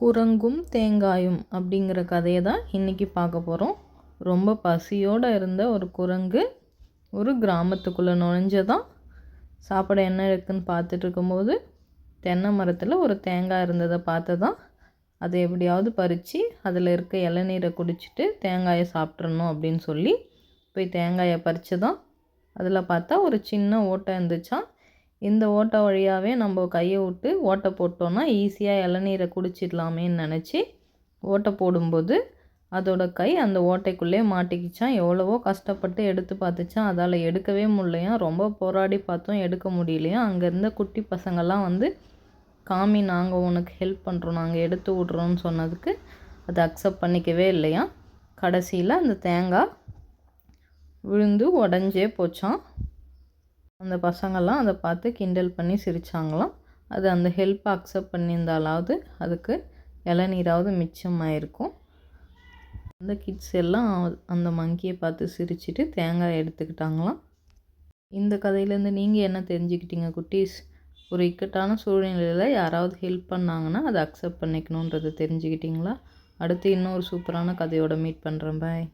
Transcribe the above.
குரங்கும் தேங்காயும் அப்படிங்கிற கதையை தான் இன்றைக்கி பார்க்க போகிறோம் ரொம்ப பசியோடு இருந்த ஒரு குரங்கு ஒரு கிராமத்துக்குள்ளே நுழைஞ்சதான் சாப்பிட என்ன இருக்குன்னு பார்த்துட்டு இருக்கும்போது தென்னை மரத்தில் ஒரு தேங்காய் இருந்ததை பார்த்து தான் அதை எப்படியாவது பறித்து அதில் இருக்க இளநீரை குடிச்சிட்டு தேங்காயை சாப்பிட்றணும் அப்படின்னு சொல்லி போய் தேங்காயை பறித்து தான் அதில் பார்த்தா ஒரு சின்ன ஓட்டை இருந்துச்சான் இந்த ஓட்டை வழியாகவே நம்ம கையை விட்டு ஓட்டை போட்டோன்னா ஈஸியாக இளநீரை குடிச்சிடலாமேன்னு நினச்சி ஓட்டை போடும்போது அதோட கை அந்த ஓட்டைக்குள்ளே மாட்டிக்கிச்சான் எவ்வளவோ கஷ்டப்பட்டு எடுத்து பார்த்துச்சான் அதால் எடுக்கவே முடியலையாம் ரொம்ப போராடி பார்த்தோம் எடுக்க முடியலையா? அங்கே இருந்த குட்டி பசங்கள்லாம் வந்து காமி நாங்கள் உனக்கு ஹெல்ப் பண்ணுறோம் நாங்கள் எடுத்து விட்றோன்னு சொன்னதுக்கு அதை அக்செப்ட் பண்ணிக்கவே இல்லையா? கடைசியில் அந்த தேங்காய் விழுந்து உடஞ்சே போச்சான் அந்த பசங்கள்லாம் அதை பார்த்து கிண்டல் பண்ணி சிரித்தாங்களாம் அது அந்த ஹெல்ப்பை அக்செப்ட் பண்ணியிருந்தாலாவது அதுக்கு இளநீராவது மிச்சமாயிருக்கும். அந்த கிட்ஸ் எல்லாம் அந்த மங்கியை பார்த்து சிரிச்சிட்டு தேங்காய் எடுத்துக்கிட்டாங்களாம். இந்த கதையிலேருந்து நீங்கள் என்ன தெரிஞ்சுக்கிட்டீங்க குட்டீஸ்? ஒரு இக்கட்டான சூழ்நிலையில் யாராவது ஹெல்ப் பண்ணாங்கன்னா அதை அக்செப்ட் பண்ணிக்கணுன்றதை தெரிஞ்சுக்கிட்டிங்களா? அடுத்து இன்னொரு சூப்பரான கதையோட மீட் பண்ணுறேன் பாய்